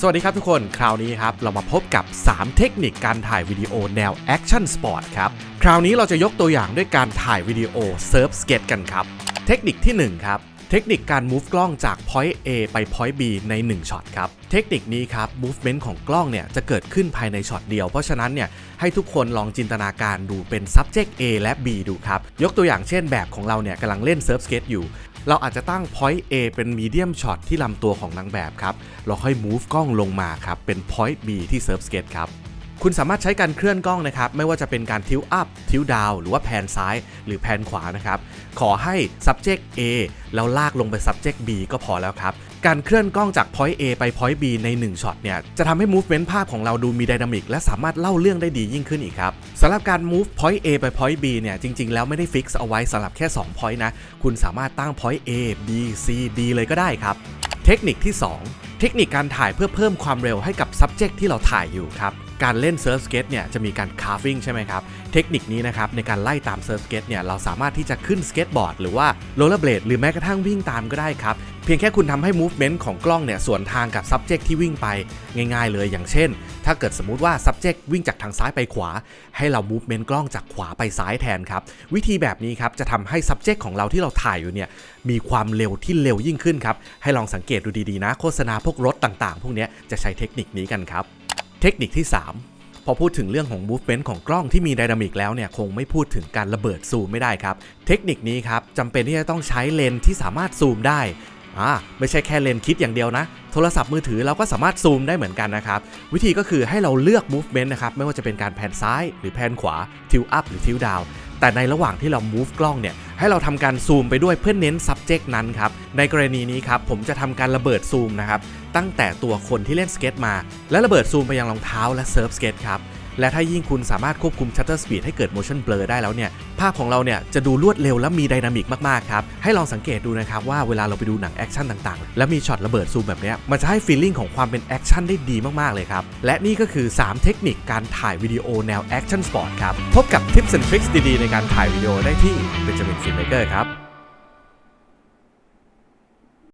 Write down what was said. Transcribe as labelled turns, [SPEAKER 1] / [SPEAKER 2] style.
[SPEAKER 1] สวัสดีครับทุกคน คราวนี้ครับ เรามาพบกับ 3 เทคนิคการถ่ายวิดีโอแนวแอคชั่นสปอร์ตครับ คราวนี้เราจะยกตัวอย่างด้วยการถ่ายวิดีโอเซิร์ฟสเก็ตกันครับ เทคนิคที่ 1 ครับ เทคนิคการ move กล้องจาก point A ไป point B ใน 1ช็อตครับ เทคนิคนี้ครับ movement ของกล้องเนี่ยจะเกิดขึ้นภายในช็อตเดียว เพราะฉะนั้นเนี่ยให้ทุกคนลองจินตนาการดูเป็น subject A และ B ดูครับ ยกตัวอย่างเช่นแบบของเราเนี่ยกำลังเล่น surf skate อยู่ เราอาจจะตั้ง point A เป็น medium shot ที่ลำตัวของนางแบบครับ เราค่อย move กล้องลงมาครับ เป็น point B ที่ surf skate ครับ คุณสามารถใช้การเคลื่อนกล้องนะครับ ไม่ว่าจะเป็นการทิวอัพทิวดาวหรือว่าแพนซ้าย หรือแพนขวานะครับ ขอให้ subject A แล้วลากลงไป subject B ก็พอแล้วครับ การเคลื่อนกล้องจาก point A ไป point B ใน1ช็อตเนี่ย จะทำให้ movement ภาพของเราดูมี dynamic และสามารถเล่าเรื่องได้ดียิ่งขึ้นอีกครับสำหรับการ move point A ไป point B เนี่ย จริง ๆ แล้วไม่ได้ fix เอาไว้สำหรับแค่ 2 point นะ คุณสามารถตั้ง point A B C D เลยก็ได้ครับ เทคนิคที่ 2เทคนิคการถ่ายเพื่อเพิ่มความเร็วให้กับ subject ที่เราถ่ายอยู่ครับการเล่นเซิร์ฟสเก็ตเนี่ยจะมีการ carving ใช่ไหมครับ เทคนิคนี้นะครับในการไล่ตามเซิร์ฟสเก็ตเนี่ยเราสามารถที่จะขึ้นสเก็ตบอร์ดหรือว่าโรลเลอร์เบลดหรือแม้กระทั่งวิ่งตามก็ได้ครับ เพียงแค่คุณทำให้ movement ของกล้องเนี่ยสวนทางกับ subject ที่วิ่งไปง่ายๆเลยอย่างเช่น ถ้าเกิดสมมุติว่า subject วิ่งจากทางซ้ายไปขวา ให้เรา movement กล้องจากขวาไปซ้ายแทนครับ วิธีแบบนี้ครับจะทำให้ subject ของเราที่เราถ่ายอยู่เนี่ยมีความเร็วที่เร็วยิ่งขึ้นครับให้ลองสังเกตดูดีๆนะโฆษณาพวกรถต่างๆ พวกนี้จะใช้เทคนิคนี้กันครับ เทคนิคที่ 3พอพูดถึงเรื่องของ movement ของกล้องที่มีไดนามิกแล้วเนี่ยคงไม่พูดถึงการระเบิดซูมไม่ได้ครับ เทคนิคนี้ครับจำเป็นที่จะต้องใช้เลนส์ที่สามารถซูมได้อ่าไม่ใช่แค่เลนส์คิดอย่างเดียวนะ โทรศัพท์มือถือเราก็สามารถซูมได้เหมือนกันนะครับ วิธีก็คือให้เราเลือก movement นะครับ ไม่ว่าจะเป็นการแพนซ้ายหรือแพนขวาทิวอัพหรือทิวดาว แต่ในระหว่างที่เรา move กล้องเนี่ยให้เราทำการซูมไปด้วยเพื่อเน้น subject นั้นครับ ในกรณีนี้ครับผมจะทำการระเบิดซูมนะครับตั้งแต่ตัวคนที่เล่นสเก็ตมา และระเบิดซูมไปยังรองเท้าและเซิร์ฟสเก็ตครับ และถ้ายิ่งคุณสามารถควบคุม shutter speed ให้เกิด motion blur ได้แล้วเนี่ย ภาพของเราเนี่ยจะดูรวดเร็วและมีไดนามิกมากๆครับ ให้ลองสังเกตดูนะครับว่าเวลาเราไปดูหนังแอคชั่นต่างๆ แล้วมีช็อตระเบิดซูมแบบเนี้ยมันจะให้ feeling ของความเป็นแอคชั่นได้ดีมากๆเลยครับ และนี่ก็คือ 3 เทคนิคการถ่ายวิดีโอแนวแอคชั่นสปอร์ตครับ พบกับ tips and tricks ดีๆในการถ่ายวิดีโอได้ที่ Benjamin Filmmaker ครับ